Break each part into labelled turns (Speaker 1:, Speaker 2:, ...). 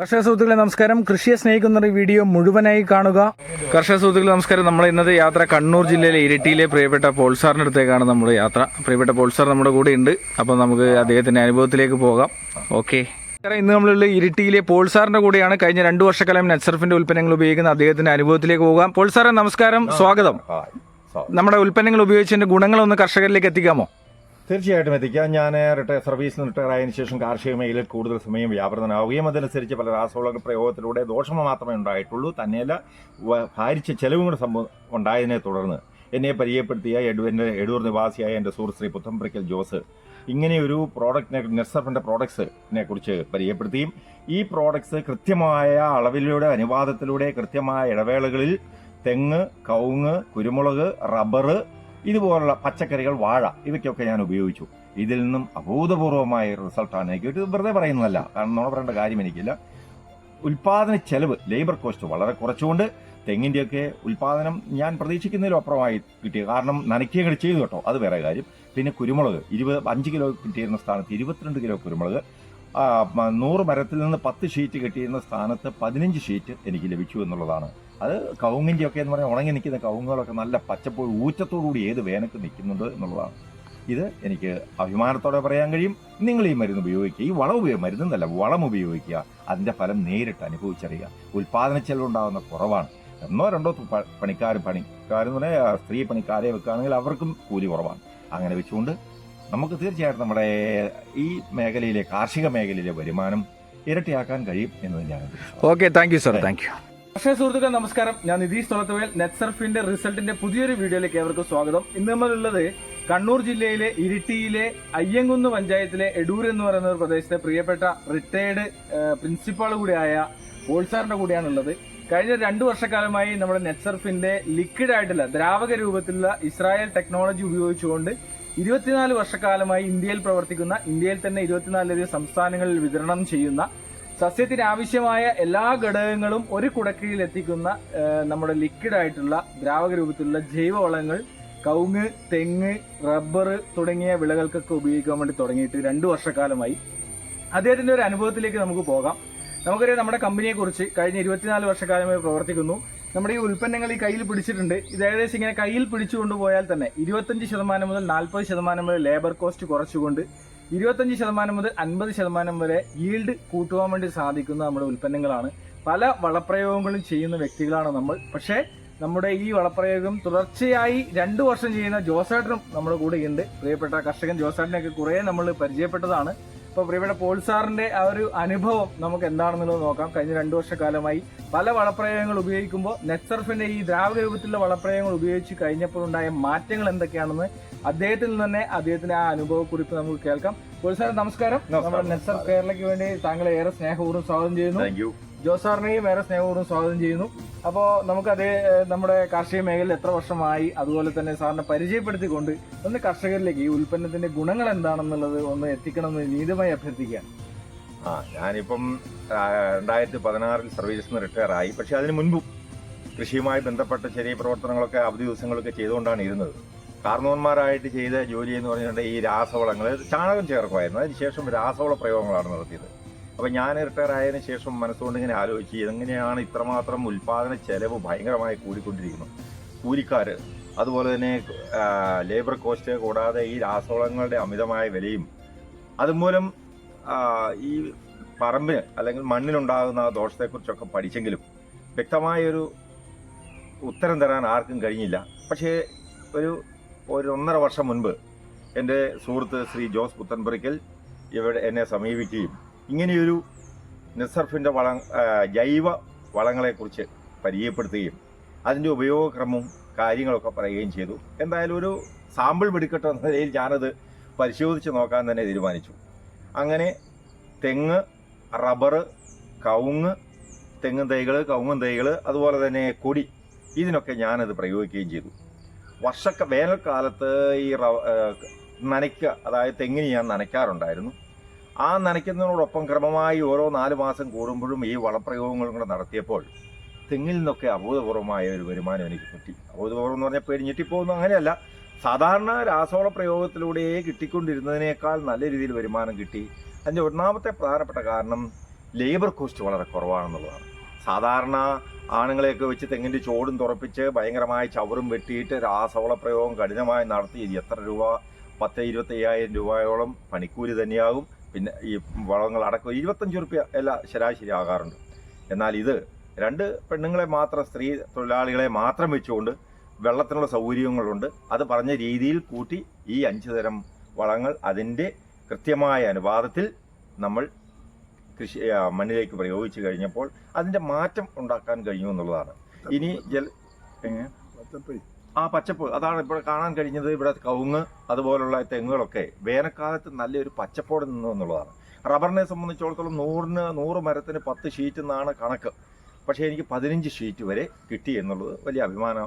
Speaker 1: കർഷക സുഹൃത്തുക്കളെ നമസ്കാരം. കൃഷിയെ സ്നേഹിക്കുന്ന ഈ വീഡിയോ മുഴുവനായി കാണുക. കർഷക സുഹൃത്തുക്കളെ നമസ്കാരം. നമ്മൾ ഇന്നത്തെ യാത്ര കണ്ണൂർ ജില്ലയിലെ ഇരിട്ടിയിലെ പ്രിയപ്പെട്ട പോൾസാറിന്റെ അടുത്തേക്കാണ് നമ്മുടെ യാത്ര. പ്രിയപ്പെട്ട പോൾസാർ നമ്മുടെ കൂടെ ഉണ്ട്. അപ്പോൾ നമുക്ക് അദ്ദേഹത്തിന്റെ അനുഭവത്തിലേക്ക് പോകാം. ഓക്കെ. ഇന്ന് നമ്മളുള്ള ഇരിട്ടിയിലെ പോൾസാറിന്റെ കൂടെയാണ് കഴിഞ്ഞ രണ്ടു വർഷക്കാലം നെറ്റ്സർഫിന്റെ ഉൽപ്പന്നങ്ങൾ ഉപയോഗിക്കുന്ന അദ്ദേഹത്തിന്റെ അനുഭവത്തിലേക്ക് പോകാം. പോൾസാറെ നമസ്കാരം. സ്വാഗതം.
Speaker 2: സ്വാഗതം.
Speaker 1: നമ്മുടെ ഉൽപ്പന്നങ്ങൾ ഉപയോഗിച്ചതിന്റെ ഗുണങ്ങളൊന്ന് കർഷകരിലേക്ക് എത്തിക്കാമോ?
Speaker 2: തീർച്ചയായിട്ടും എത്തിക്കാം ഞാൻ റിട്ടയർ സർവീസിൽ നിന്ന് റിട്ടയർ ആയതിനു ശേഷം കാർഷിക മേഖലയിൽ കൂടുതൽ സമയം വ്യാപൃതനാവുകയും അതനുസരിച്ച് പല രാസവള പ്രയോഗത്തിലൂടെ ദോഷം മാത്രമേ ഉണ്ടായിട്ടുള്ളൂ. തന്നെയല്ല ഭാരിച്ച ചെലവും കൂടെ സംഭവം ഉണ്ടായതിനെ തുടർന്ന് എന്നെ പരിചയപ്പെടുത്തിയ എഡുവിന്റെ എടൂർ നിവാസിയായ എന്റെ സുഹൃത്ത് ശ്രീ പുത്തംപ്രിക്കൽ ജോസ് ഇങ്ങനെയൊരു പ്രോഡക്റ്റിനെ നെർസഫിന്റെ പ്രോഡക്ട്സിനെ കുറിച്ച് പരിചയപ്പെടുത്തിയും ഈ പ്രോഡക്ട്സ് കൃത്യമായ അളവിലൂടെ അനുവാദത്തിലൂടെ കൃത്യമായ ഇടവേളകളിൽ തെങ്ങ് കവുങ്ങ് കുരുമുളക് റബ്ബർ ഇതുപോലുള്ള പച്ചക്കറികൾ വാഴ ഇവയ്ക്കൊക്കെ ഞാൻ ഉപയോഗിച്ചു. ഇതിൽ നിന്നും അഭൂതപൂർവമായ റിസൾട്ടാണ് എനിക്ക് ഇത് വെറുതെ പറയുന്നതല്ല. കാരണം നമ്മൾ പറയേണ്ട കാര്യം എനിക്കില്ല. ഉൽപാദന ചെലവ് ലേബർ കോസ്റ്റ് വളരെ കുറച്ചുകൊണ്ട് തെങ്ങിന്റെയൊക്കെ ഉൽപാദനം ഞാൻ പ്രതീക്ഷിക്കുന്നതിലും അപ്പുറമായി കിട്ടി. കാരണം നനയ്ക്കുകയും ചെയ്തു കേട്ടോ. അത് വേറെ കാര്യം. പിന്നെ കുരുമുളക് ഇരുപത് അഞ്ച് കിലോ കിട്ടിയിരുന്ന സ്ഥാനത്ത് ഇരുപത്തിരണ്ട് കിലോ കുരുമുളക് നൂറ് മരത്തിൽ നിന്ന് പത്ത് ഷീറ്റ് കിട്ടിയിരുന്ന സ്ഥാനത്ത് പതിനഞ്ച് ഷീറ്റ് എനിക്ക് ലഭിച്ചു എന്നുള്ളതാണ്. അത് കവുങ്ങിന്റെ ഒക്കെ എന്ന് പറഞ്ഞാൽ ഉണങ്ങി നിൽക്കുന്ന കവുങ്ങുകളൊക്കെ നല്ല പച്ചപ്പോൾ ഊറ്റത്തോടുകൂടി ഏത് വേനക്ക് നിൽക്കുന്നുണ്ട് എന്നുള്ളതാണ്. ഇത് എനിക്ക് അഭിമാനത്തോടെ പറയാൻ കഴിയും. നിങ്ങൾ ഈ മരുന്ന് ഉപയോഗിക്കുക. ഈ വളം ഉപയോഗം മരുന്നല്ല വളം ഉപയോഗിക്കുക. അതിന്റെ ഫലം നേരിട്ട് അനുഭവിച്ചറിയുക. ഉൽപാദന ചെലവുണ്ടാകുന്ന കുറവാണ്. ഒന്നോ രണ്ടോ പണിക്കാർ പണിക്കാരെന്ന് പറഞ്ഞാൽ സ്ത്രീ പണിക്കാരെ വെക്കുകയാണെങ്കിൽ അവർക്കും കൂലി കുറവാണ്. അങ്ങനെ വെച്ചുകൊണ്ട് നമുക്ക് തീർച്ചയായിട്ടും നമ്മുടെ ഈ മേഖലയിലെ കാർഷിക മേഖലയിലെ വരുമാനം ഇരട്ടിയാക്കാൻ കഴിയും എന്ന് തന്നെയാണ്.
Speaker 1: Okay thank you sir thank you കർഷക സുഹൃത്തുക്കൾ നമസ്കാരം. ഞാൻ നിതീഷ് തുളത്തുവേൽ നെറ്റ്സർഫിന്റെ റിസൾട്ടിന്റെ പുതിയൊരു വീഡിയോയിലേക്ക് ഏവർക്കും സ്വാഗതം. ഇന്ന് നമ്മളുള്ളത് കണ്ണൂർ ജില്ലയിലെ ഇരിട്ടിയിലെ അയ്യങ്കുന്ന് പഞ്ചായത്തിലെ എടൂർ എന്ന് പറയുന്ന ഒരു പ്രദേശത്തെ പ്രിയപ്പെട്ട റിട്ടയർഡ് പ്രിൻസിപ്പാൾ കൂടിയായ ഓൾസാറിന്റെ കൂടിയാണുള്ളത്. കഴിഞ്ഞ രണ്ടു വർഷക്കാലമായി നമ്മുടെ നെറ്റ്സർഫിന്റെ ലിക്വിഡ് ആയിട്ടുള്ള ദ്രാവക രൂപത്തിലുള്ള ഇസ്രായേൽ ടെക്നോളജി ഉപയോഗിച്ചുകൊണ്ട് ഇരുപത്തിനാല് വർഷക്കാലമായി ഇന്ത്യയിൽ പ്രവർത്തിക്കുന്ന ഇന്ത്യയിൽ തന്നെ ഇരുപത്തിനാലിലധികം സംസ്ഥാനങ്ങളിൽ വിതരണം ചെയ്യുന്ന സസ്യത്തിന് ആവശ്യമായ എല്ലാ ഘടകങ്ങളും ഒരു കുടക്കീഴിൽ എത്തിക്കുന്ന നമ്മുടെ ലിക്വിഡ് ആയിട്ടുള്ള ദ്രാവക രൂപത്തിലുള്ള ജൈവവളങ്ങൾ കവുങ്ങ് തെങ്ങ് റബ്ബർ തുടങ്ങിയ വിളകൾക്കൊക്കെ ഉപയോഗിക്കാൻ വേണ്ടി തുടങ്ങിയിട്ട് രണ്ടു വർഷക്കാലമായി. അദ്ദേഹത്തിന്റെ ഒരു അനുഭവത്തിലേക്ക് നമുക്ക് പോകാം. നമുക്കറിയാം നമ്മുടെ കമ്പനിയെ കുറിച്ച് കഴിഞ്ഞ ഇരുപത്തിനാല് വർഷക്കാലമായി പ്രവർത്തിക്കുന്നു. നമ്മുടെ ഈ ഉൽപ്പന്നങ്ങൾ ഈ കയ്യിൽ പിടിച്ചിട്ടുണ്ട്. ഇത് ഏകദേശം ഇങ്ങനെ കയ്യിൽ പിടിച്ചുകൊണ്ട് പോയാൽ തന്നെ ഇരുപത്തഞ്ച് ശതമാനം മുതൽ നാൽപ്പത് ശതമാനം വരെ ലേബർ കോസ്റ്റ് കുറച്ചുകൊണ്ട് ഇരുപത്തഞ്ച് ശതമാനം മുതൽ അൻപത് ശതമാനം വരെ ഈൽഡ് കൂട്ടുവാൻ വേണ്ടി സാധിക്കുന്ന നമ്മുടെ ഉൽപ്പന്നങ്ങളാണ്. പല വളപ്രയോഗങ്ങളും ചെയ്യുന്ന വ്യക്തികളാണ് നമ്മൾ. പക്ഷേ നമ്മുടെ ഈ വളപ്രയോഗം തുടർച്ചയായി രണ്ടു വർഷം ചെയ്യുന്ന ജോസേട്ടനും നമ്മുടെ കൂടെ ഉണ്ട് പ്രിയപ്പെട്ട കർഷകൻ ജോസേട്ടനെയൊക്കെ കുറേ നമ്മൾ പരിചയപ്പെട്ടതാണ്. ഇപ്പോൾ പ്രിയപ്പെട്ട പോൾ സാറിന്റെ ആ ഒരു അനുഭവം നമുക്ക് എന്താണെന്നുള്ളത് നോക്കാം. കഴിഞ്ഞ രണ്ടു വർഷക്കാലമായി പല വളപ്രയോഗങ്ങൾ ഉപയോഗിക്കുമ്പോൾ നെറ്റ്സർഫിന്റെ ഈ ദ്രാവക രൂപത്തിലുള്ള വളപ്രയോഗങ്ങൾ ഉപയോഗിച്ച് കഴിഞ്ഞപ്പോൾ ഉണ്ടായ മാറ്റങ്ങൾ എന്തൊക്കെയാണെന്ന് അദ്ദേഹത്തിൽ നിന്ന് തന്നെ അദ്ദേഹത്തിന്റെ ആ അനുഭവക്കുറിപ്പ് നമുക്ക് കേൾക്കാം. സാർ നമസ്കാരം. നമ്മുടെ നെറ്റ്സർ കേരളയ്ക്ക് വേണ്ടി താങ്കളെ ഏറെ സ്നേഹപൂർവം സ്വാഗതം ചെയ്യുന്നു.
Speaker 2: ജോസ്
Speaker 1: സാറിനെയും ഏറെ സ്നേഹപൂർവം സ്വാഗതം ചെയ്യുന്നു. അപ്പോൾ നമുക്ക് അതേ നമ്മുടെ കാർഷിക മേഖലയിൽ എത്ര വർഷമായി അതുപോലെ തന്നെ സാറിനെ പരിചയപ്പെടുത്തിക്കൊണ്ട് ഒന്ന് കർഷകരിലേക്ക് ഈ ഉൽപ്പന്നത്തിന്റെ ഗുണങ്ങൾ എന്താണെന്നുള്ളത് ഒന്ന് എത്തിക്കണമെന്ന് നീതമായി അഭ്യർത്ഥിക്കുകയാണ്.
Speaker 2: ആ ഞാനിപ്പം രണ്ടായിരത്തി പതിനാറിൽ സർവീസിൽ നിന്ന് റിട്ടയർ ആയി പക്ഷെ അതിന് മുൻപും കൃഷിയുമായി ബന്ധപ്പെട്ട ചെറിയ പ്രവർത്തനങ്ങളൊക്കെ അവധി ദിവസങ്ങളൊക്കെ ചെയ്തുകൊണ്ടാണ് ഇരുന്നത്. കാർന്നവന്മാരായിട്ട് ചെയ്ത ജോലി എന്ന് പറഞ്ഞിട്ടുണ്ടെങ്കിൽ ഈ രാസവളങ്ങൾ ചാണകം ചേർക്കുമായിരുന്നു. അതിനുശേഷം രാസവള പ്രയോഗങ്ങളാണ് നടത്തിയത്. അപ്പം ഞാൻ റിട്ടയർ ആയതിനു ശേഷം മനസ്സുകൊണ്ട് ഇങ്ങനെ ആലോചിച്ച് എങ്ങനെയാണ് ഇത്രമാത്രം ഉൽപാദന ചെലവ് ഭയങ്കരമായി കൂടിക്കൊണ്ടിരിക്കുന്നത്. കൂലിക്കാർ അതുപോലെ തന്നെ ലേബർ കോസ്റ്റ് കൂടാതെ ഈ രാസവളങ്ങളുടെ അമിതമായ വിലയും അതുമൂലം ഈ പറമ്പിന് അല്ലെങ്കിൽ മണ്ണിനുണ്ടാകുന്ന ദോഷത്തെക്കുറിച്ചൊക്കെ പഠിച്ചെങ്കിലും വ്യക്തമായൊരു ഉത്തരം തരാൻ ആർക്കും കഴിഞ്ഞില്ല. പക്ഷേ ഒരു ഒരു ഒന്നര വർഷം മുൻപ് എന്റെ സുഹൃത്ത് ശ്രീ ജോസ് പുത്തൻപുരയ്ക്കൽ ഇവിടെ എന്നെ സമീപിക്കുകയും ഇങ്ങനെയൊരു നിസർഫിന്റെ വള ജൈവ വളങ്ങളെക്കുറിച്ച് പരിചയപ്പെടുത്തുകയും അതിന്റെ ഉപയോഗക്രമവും കാര്യങ്ങളൊക്കെ പറയുകയും ചെയ്തു. എന്തായാലും ഒരു സാമ്പിൾ എടുക്കട്ടെ എന്ന നിലയിൽ ഞാനത് പരിശോധിച്ച് നോക്കാൻ തന്നെ തീരുമാനിച്ചു. അങ്ങനെ തെങ്ങ് റബ്ബർ കവുങ്ങ് തെങ്ങും തൈകൾ കവുങ്ങും തൈകൾ അതുപോലെ തന്നെ കൊടി ഇതിനൊക്കെ ഞാനത് പ്രയോഗിക്കുകയും ചെയ്തു. വർഷക്ക വേനൽക്കാലത്ത് ഈ നനയ്ക്കുക അതായത് തെങ്ങിന് ഞാൻ നനയ്ക്കാറുണ്ടായിരുന്നു. ആ നനയ്ക്കുന്നതിനോടൊപ്പം ക്രമമായി ഓരോ നാല് മാസം കൂടുമ്പോഴും ഈ വളപ്രയോഗങ്ങളും കൂടെ നടത്തിയപ്പോൾ തെങ്ങിൽ നിന്നൊക്കെ അബോധപൂർവമായ ഒരു വരുമാനം എനിക്ക് കിട്ടി. അബോധപൂർവം എന്ന് പറഞ്ഞാൽ പേടി ഞെട്ടിപ്പോകുന്നു അങ്ങനെയല്ല. സാധാരണ രാസവള പ്രയോഗത്തിലൂടെ കിട്ടിക്കൊണ്ടിരുന്നതിനേക്കാൾ നല്ല രീതിയിൽ വരുമാനം കിട്ടി. അതിന്റെ ഒന്നാമത്തെ പ്രധാനപ്പെട്ട കാരണം ലേബർ കോസ്റ്റ് വളരെ കുറവാണെന്നുള്ളതാണ്. സാധാരണ ആണുങ്ങളെയൊക്കെ വെച്ച് തെങ്ങിന്റെ ചോടും തുറപ്പിച്ച് ഭയങ്കരമായ ചവറും വെട്ടിയിട്ട് രാസവള പ്രയോഗം കഠിനമായി നടത്തി. എത്ര രൂപ? പത്ത് ഇരുപത്തയ്യായിരം രൂപയോളം പണിക്കൂലി തന്നെയാകും. പിന്നെ ഈ വളങ്ങൾ അടക്കം ഇരുപത്തഞ്ച് റുപ്യ എല്ലാം ശരാശരി ആകാറുണ്ട്. എന്നാൽ ഇത് രണ്ട് പെണ്ണുങ്ങളെ മാത്രം സ്ത്രീ തൊഴിലാളികളെ മാത്രം വെച്ചുകൊണ്ട് വെള്ളത്തിനുള്ള സൗകര്യങ്ങളുണ്ട്. അത് പറഞ്ഞ രീതിയിൽ കൂട്ടി ഈ അഞ്ച് തരം വളങ്ങൾ അതിന്റെ കൃത്യമായ അനുപാതത്തിൽ നമ്മൾ കൃഷി മണ്ണിലേക്ക് പ്രയോഗിച്ചു കഴിഞ്ഞപ്പോൾ അതിന്റെ മാറ്റം ഉണ്ടാക്കാൻ കഴിഞ്ഞു എന്നുള്ളതാണ്. ഇനി ജൽ എങ്ങനെ? ആ പച്ചപ്പ്. അതാണ് ഇപ്പോൾ കാണാൻ കഴിഞ്ഞത്. ഇവിടെ കവുങ്ങ് അതുപോലുള്ള തെങ്ങുകളൊക്കെ വേനൽക്കാലത്ത് നല്ലൊരു പച്ചപ്പോടെ നിന്നു എന്നുള്ളതാണ്. റബ്ബറിനെ സംബന്ധിച്ചിടത്തോളം നൂറിന് നൂറ് മരത്തിന് പത്ത് ഷീറ്റ് എന്നാണ് കണക്ക്. പക്ഷേ എനിക്ക് പതിനഞ്ച് ഷീറ്റ് വരെ കിട്ടി എന്നുള്ളത് വലിയ അഭിമാന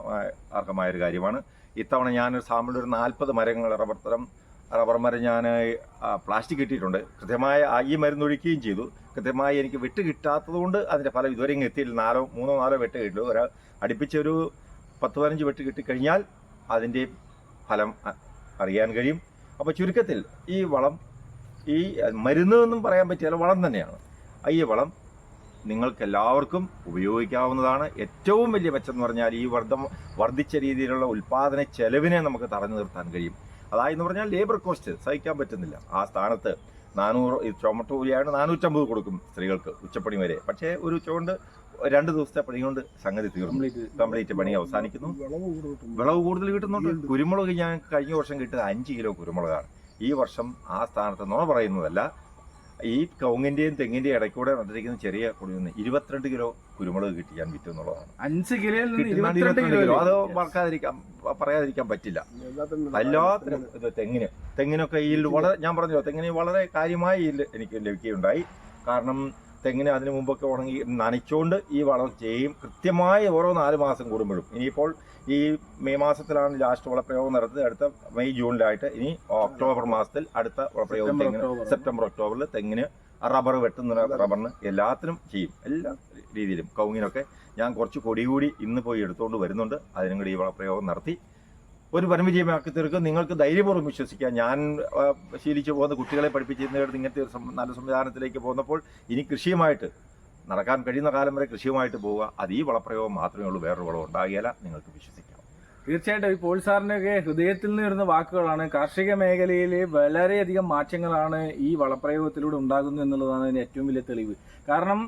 Speaker 2: അർഹമായ ഒരു കാര്യമാണ്. ഇത്തവണ ഞാനൊരു സാമ്പിൾ ഒരു നാൽപ്പത് മരങ്ങൾ റബ്ബർ തരം റബ്ബർ മരം ഞാൻ പ്ലാസ്റ്റിക് കിട്ടിയിട്ടുണ്ട്. കൃത്യമായ ഈ മരുന്ന് ഒഴിക്കുകയും ചെയ്തു. കൃത്യമായി എനിക്ക് വെട്ട് കിട്ടാത്തതുകൊണ്ട് അതിന്റെ ഫലം ഇതുവരെ എത്തിയില്ല. നാലോ മൂന്നോ നാലോ വെട്ട് കിട്ടുള്ളൂ ഒരു അടുപ്പിച്ചൊരു പത്ത് പതിനഞ്ച് വെട്ട് കിട്ടിക്കഴിഞ്ഞാൽ അതിന്റെ ഫലം അറിയാൻ കഴിയും. അപ്പോൾ ചുരുക്കത്തിൽ ഈ വളം ഈ മരുന്ന് എന്നും പറയാൻ പറ്റിയാൽ വളം തന്നെയാണ്. ഈ വളം നിങ്ങൾക്കെല്ലാവർക്കും ഉപയോഗിക്കാവുന്നതാണ്. ഏറ്റവും വലിയ മെച്ചം എന്ന് പറഞ്ഞാൽ ഈ വർദ്ധം വർദ്ധിച്ച രീതിയിലുള്ള ഉൽപ്പാദന ചെലവിനെ നമുക്ക് തടഞ്ഞു നിർത്താൻ കഴിയും. അതായെന്ന് പറഞ്ഞാൽ ലേബർ കോസ്റ്റ് സഹിക്കാൻ പറ്റുന്നില്ല. ആ സ്ഥാനത്ത് നാനൂറ് ഈ ചുമട്ട് കൂലിയാണ് നാനൂറ്റമ്പത് കൊടുക്കും സ്ത്രീകൾക്ക് ഉച്ചപ്പണി വരെ. പക്ഷേ ഒരു ഉച്ചകൊണ്ട് രണ്ട് ദിവസത്തെ പണി കൊണ്ട് സംഗതി തീർന്നു.
Speaker 1: കംപ്ലീറ്റ്
Speaker 2: കംപ്ലീറ്റ് പണി അവസാനിക്കുന്നു. വിളവ് കൂടുതൽ കിട്ടുന്നുണ്ട്. കുരുമുളക് ഞാൻ കഴിഞ്ഞ വർഷം കിട്ടിയത് അഞ്ച് കിലോ കുരുമുളകാണ്. ഈ വർഷം ആ സ്ഥാനത്ത് നുണ പറയുന്നതല്ല. ഈ കവുങ്ങിന്റെയും തെങ്ങിന്റെയും ഇടയ്ക്കൂടെ നട്ടിരിക്കുന്ന ചെറിയ കുടിയിൽ ഇരുപത്തിരണ്ട് കിലോ കുരുമുളക് കിട്ടി ഞാൻ വിറ്റു എന്നുള്ളതാണ്.
Speaker 1: അഞ്ച് കിലോയിൽ നിന്ന് ഇരുപത്തിരണ്ട് കിലോ
Speaker 2: കിലോ. അത് മറക്കാതിരിക്കാൻ പറയാതിരിക്കാൻ പറ്റില്ല. എല്ലാത്തിനും ഇത് തെങ്ങിന്. തെങ്ങിനൊക്കെ ഈ വളരെ ഞാൻ പറഞ്ഞു തെങ്ങിന് വളരെ കാര്യമായി എനിക്ക് ലഭിക്കുകയുണ്ടായി. കാരണം തെങ്ങിന് അതിനു മുമ്പൊക്കെ ഉണങ്ങി നനച്ചുകൊണ്ട് ഈ വളം ചെയ്യും. കൃത്യമായി ഓരോ നാല് മാസം കൂടുമ്പോഴും. ഇനിയിപ്പോൾ ഈ മെയ് മാസത്തിലാണ് ലാസ്റ്റ് വളപ്രയോഗം നടത്തുന്നത് അടുത്ത മെയ് ജൂണിലായിട്ട് ഇനി ഒക്ടോബർ മാസത്തിൽ അടുത്ത വളപ്രയോഗം
Speaker 1: സെപ്റ്റംബർ,
Speaker 2: തെങ്ങിന് സെപ്റ്റംബർ ഒക്ടോബറിൽ തെങ്ങിന് റബ്ബർ വെട്ടുന്ന റബ്ബറിന് എല്ലാത്തിനും ചെയ്യും. എല്ലാ രീതിയിലും. കൗങ്ങിനൊക്കെ ഞാൻ കുറച്ച് കൊടി കൂടി ഇന്ന് പോയി എടുത്തുകൊണ്ട് വരുന്നുണ്ട്. അതിനും കൂടി ഈ വളപ്രയോഗം നടത്തി. ഒരു പരമവിജയമാക്കി തീർക്കും നിങ്ങൾക്ക് ധൈര്യപൂർവം വിശ്വസിക്കാം. ഞാൻ ശീലിച്ചു പോകുന്ന കുട്ടികളെ പഠിപ്പിച്ചിരുന്നിടത്ത് ഇങ്ങനത്തെ ഒരു നല്ല സംവിധാനത്തിലേക്ക് പോകുന്നപ്പോൾ ഇനി കൃഷിയുമായിട്ട് നടക്കാൻ കഴിയുന്ന കാലം വരെ കൃഷിയുമായിട്ട് പോവുക. അത് ഈ വളപ്രയോഗം മാത്രമേ ഉള്ളൂ. വേറൊരു വളം ഉണ്ടാകില്ല നിങ്ങൾക്ക് വിശ്വസിക്കാം.
Speaker 1: തീർച്ചയായിട്ടും ഈ പോൾ സാറിന്റെ ഹൃദയത്തിൽ നിന്ന് വരുന്ന വാക്കുകളാണ് കാർഷിക മേഖലയിൽ വളരെയധികം മാറ്റങ്ങളാണ് ഈ വളപ്രയോഗത്തിലൂടെ ഉണ്ടാകുന്നു എന്നുള്ളതാണ് അതിന്റെ ഏറ്റവും വലിയ തെളിവ്. കാരണം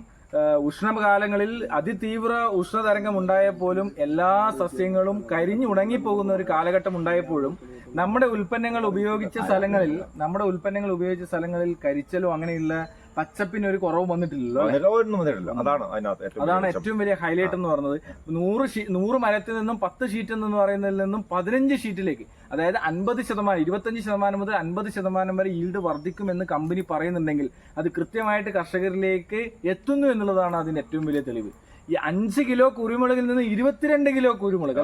Speaker 1: ഉഷ്ണകാലങ്ങളിൽ അതിതീവ്ര ഉഷ്ണതരംഗം ഉണ്ടായപ്പോലും എല്ലാ സസ്യങ്ങളും കരിഞ്ഞുണങ്ങിപ്പോകുന്ന ഒരു കാലഘട്ടം ഉണ്ടായപ്പോഴും നമ്മുടെ ഉൽപ്പന്നങ്ങൾ ഉപയോഗിച്ച സ്ഥലങ്ങളിൽ നമ്മുടെ ഉൽപ്പന്നങ്ങൾ ഉപയോഗിച്ച സ്ഥലങ്ങളിൽ കരിച്ചലോ അങ്ങനെയുള്ള പച്ചപ്പിന് ഒരു കുറവ് വന്നിട്ടില്ലല്ലോ
Speaker 2: ഒന്നും വന്നിട്ടില്ല. അതാണ് അതിനകത്ത് ഏറ്റവും
Speaker 1: അതാണ്
Speaker 2: വലിയ
Speaker 1: ഏറ്റവും വലിയ ഹൈലൈറ്റ് എന്ന് പറയുന്നത്. നൂറ് നൂറ് മരത്തിൽ നിന്നും പത്ത് ഷീറ്റ് എന്ന് പറയുന്നതിൽ നിന്നും പതിനഞ്ച് ഷീറ്റിലേക്ക് അതായത് അൻപത് ശതമാനം ഇരുപത്തഞ്ച് ശതമാനം മുതൽ അൻപത് ശതമാനം വരെ ഈൽഡ് വർദ്ധിക്കുമെന്ന് കമ്പനി പറയുന്നുണ്ടെങ്കിൽ അത് കൃത്യമായിട്ട് കർഷകരിലേക്ക് എത്തുന്നു എന്നുള്ളതാണ് അതിന്റെ ഏറ്റവും വലിയ തെളിവ്. ഈ അഞ്ച് കിലോ കുരുമുളകിൽ നിന്ന് ഇരുപത്തിരണ്ട് കിലോ കുരുമുളക്.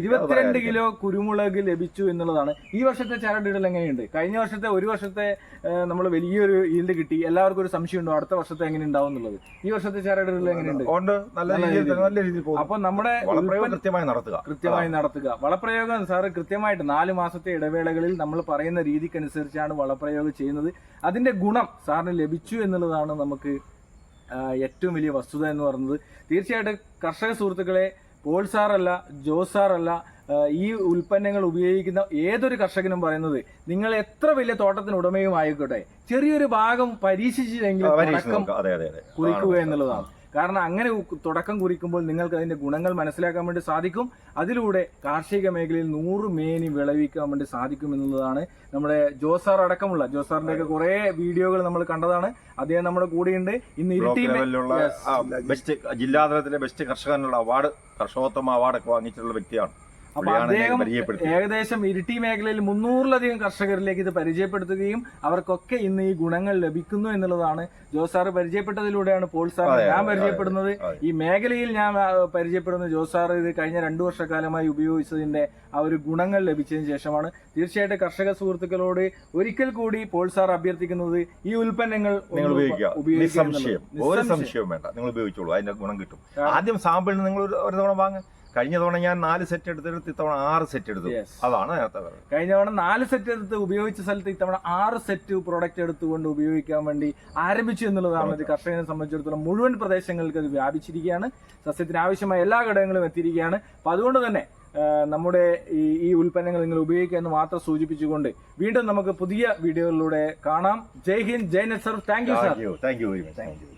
Speaker 1: ഇരുപത്തിരണ്ട് കിലോ കുരുമുളക് ലഭിച്ചു എന്നുള്ളതാണ്. ഈ വർഷത്തെ ചരടിടൽ എങ്ങനെയുണ്ട്? കഴിഞ്ഞ വർഷത്തെ ഒരു വർഷത്തെ നമ്മൾ വലിയൊരു ഈൽഡ് കിട്ടി. എല്ലാവർക്കും ഒരു സംശയം ഉണ്ടോ അടുത്ത വർഷത്തെ എങ്ങനെ ഉണ്ടാവും എന്നുള്ളത്? ഈ വർഷത്തെ ചരടിടൽ എങ്ങനെയുണ്ട്? അപ്പൊ നമ്മുടെ
Speaker 2: വളപ്രയോഗം കൃത്യമായി നടത്തുക.
Speaker 1: കൃത്യമായി നടത്തുക. വളപ്രയോഗം സാറ് കൃത്യമായിട്ട് നാല് മാസത്തെ ഇടവേളകളിൽ നമ്മൾ പറയുന്ന രീതിക്കനുസരിച്ചാണ് വളപ്രയോഗം ചെയ്യുന്നത്. അതിന്റെ ഗുണം സാറിന് ലഭിച്ചു എന്നുള്ളതാണ് നമുക്ക് ഏറ്റവും വലിയ വസ്തുത എന്ന് പറയുന്നത് തീർച്ചയായിട്ടും കർഷക സുഹൃത്തുക്കളെ പോൾ സാറല്ല ജോസ് സാറല്ല ഈ ഉൽപ്പന്നങ്ങൾ ഉപയോഗിക്കുന്ന ഏതൊരു കർഷകനും പറയുന്നത് നിങ്ങൾ എത്ര വലിയ തോട്ടത്തിന് ഉടമയും ആയിക്കോട്ടെ ചെറിയൊരു ഭാഗം പരീക്ഷിച്ചില്ലെങ്കിൽ കുറിക്കുക എന്നുള്ളതാണ്. കാരണം അങ്ങനെ തുടക്കം കുറിക്കുമ്പോൾ നിങ്ങൾക്ക് അതിന്റെ ഗുണങ്ങൾ മനസ്സിലാക്കാൻ വേണ്ടി സാധിക്കും. അതിലൂടെ കാർഷിക മേഖലയിൽ നൂറ് മേനി വിളവിക്കാൻ വേണ്ടി സാധിക്കും എന്നുള്ളതാണ് നമ്മുടെ ജോസാർ അടക്കമുള്ള ജോസാറിന്റെ ഒക്കെ കുറെ വീഡിയോകൾ നമ്മൾ കണ്ടതാണ്. അദ്ദേഹം നമ്മുടെ കൂടെയുണ്ട്. ഇന്ന്
Speaker 2: ബെസ്റ്റ് ജില്ലാതലത്തിലെ ബെസ്റ്റ് കർഷകനുള്ള അവാർഡ് കർഷകോത്തമ അവാർഡൊക്കെ വാങ്ങിച്ചിട്ടുള്ള വ്യക്തിയാണ്.
Speaker 1: അപ്പൊ അദ്ദേഹം ഏകദേശം ഇരിട്ടി മേഖലയിൽ മുന്നൂറിലധികം കർഷകരിലേക്ക് ഇത് പരിചയപ്പെടുത്തുകയും അവർക്കൊക്കെ ഇന്ന് ഈ ഗുണങ്ങൾ ലഭിക്കുന്നു എന്നുള്ളതാണ്. ജോസ് സാറ് പരിചയപ്പെട്ടതിലൂടെയാണ് പോൾ സാർ ഞാൻ പരിചയപ്പെടുന്നത്. ഈ മേഖലയിൽ ഞാൻ പരിചയപ്പെടുന്ന ജോസ് സാർ ഇത് കഴിഞ്ഞ രണ്ടു വർഷക്കാലമായി ഉപയോഗിച്ചതിന്റെ ആ ഒരു ഗുണങ്ങൾ ലഭിച്ചതിന് ശേഷമാണ്. തീർച്ചയായിട്ടും കർഷക സുഹൃത്തുക്കളോട് ഒരിക്കൽ കൂടി പോൾ സാർ അഭ്യർത്ഥിക്കുന്നത് ഈ ഉൽപ്പന്നങ്ങൾ
Speaker 2: നിങ്ങൾ ഉപയോഗിക്കുക. ഒരു
Speaker 1: സംശയം
Speaker 2: സംശയവും വേണ്ട. നിങ്ങൾ ഉപയോഗിച്ചോളൂ. അതിന്റെ ഗുണം കിട്ടും. ആദ്യം സാമ്പിളിന് നിങ്ങൾ ഒരു തവണ വാങ്ങുക കഴിഞ്ഞ തവണ ഞാൻ നാല് സെറ്റ് എടുത്തെടുത്ത് ഇത്തവണ ആറ് സെറ്റ് എടുത്തു. അതാണ് നേരത്തെ പറഞ്ഞത്.
Speaker 1: കഴിഞ്ഞ തവണ നാല് സെറ്റ് എടുത്ത് ഉപയോഗിച്ച സ്ഥലത്ത് ഇത്തവണ ആറ് സെറ്റ് പ്രോഡക്റ്റ് എടുത്തുകൊണ്ട് ഉപയോഗിക്കാൻ വേണ്ടി ആരംഭിച്ചു എന്നുള്ളതാണ് ഒരു കർഷകനെ സംബന്ധിച്ചിടത്തോളം മുഴുവൻ പ്രദേശങ്ങൾക്ക് അത് വ്യാപിച്ചിരിക്കുകയാണ്. സസ്യത്തിന് ആവശ്യമായ എല്ലാ ഘടകങ്ങളും എത്തിയിരിക്കുകയാണ്. അപ്പൊ അതുകൊണ്ട് തന്നെ നമ്മുടെ ഈ ഈ ഉൽപ്പന്നങ്ങൾ നിങ്ങൾ ഉപയോഗിക്കുക എന്ന് മാത്രം സൂചിപ്പിച്ചുകൊണ്ട് വീണ്ടും നമുക്ക് പുതിയ വീഡിയോകളിലൂടെ കാണാം. ജയ് ഹിന്ദ് ജയ് നെസർ thank you sir
Speaker 2: thank you thank you very much thank you